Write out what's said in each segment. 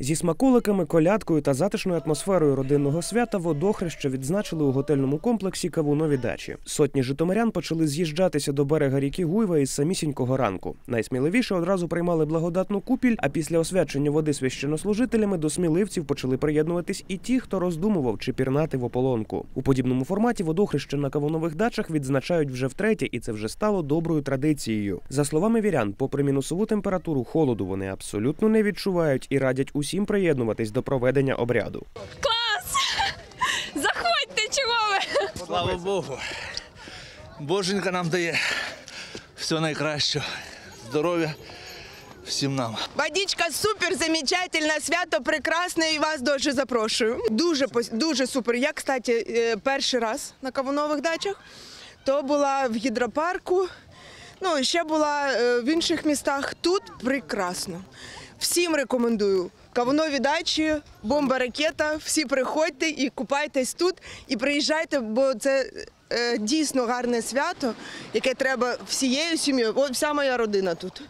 Зі смаколиками, колядкою та затишною атмосферою родинного свята водохреща відзначили у готельному комплексі Кавунові дачі. Сотні житомирян почали з'їжджатися до берега ріки Гуйва із самісінького ранку. Найсміливіше одразу приймали благодатну купіль. А після освячення води священнослужителями до сміливців почали приєднуватись і ті, хто роздумував чи пірнати в ополонку. У подібному форматі водохреща на Кавунових дачах відзначають вже втретє, і це вже стало доброю традицією. За словами вірян, попри мінусову температуру холоду, вони абсолютно не відчувають і радять усім приєднуватись до проведення обряду. Клас! Заходьте, чого ви? Слава Богу. Боженька нам дає все найкраще. Здоров'я всім нам. Водичка супер, замечательна, свято прекрасне і вас дуже запрошую. Дуже дуже супер. Я, кстати, е, перший раз на Кавунових дачах. То була в гідропарку. Ну, ще була е, в інших містах. Тут прекрасно. Всім рекомендую. Кавунові дачі, бомба ракета. Всі приходьте і купайтесь тут, і приїжджайте, бо це е, дійсно гарне свято, яке треба всією сім'єю. От вся моя родина тут.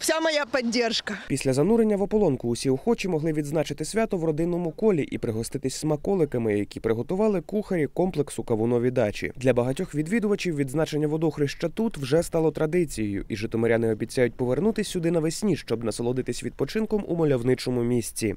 Вся моя підтримка. Після занурення в ополонку усі охочі могли відзначити свято в родинному колі і пригоститись смаколиками, які приготували кухарі комплексу Кавунові дачі. Для багатьох відвідувачів відзначення водохреща тут вже стало традицією, і житомиряни обіцяють повернутись сюди навесні, щоб насолодитись відпочинком у мальовничому місці.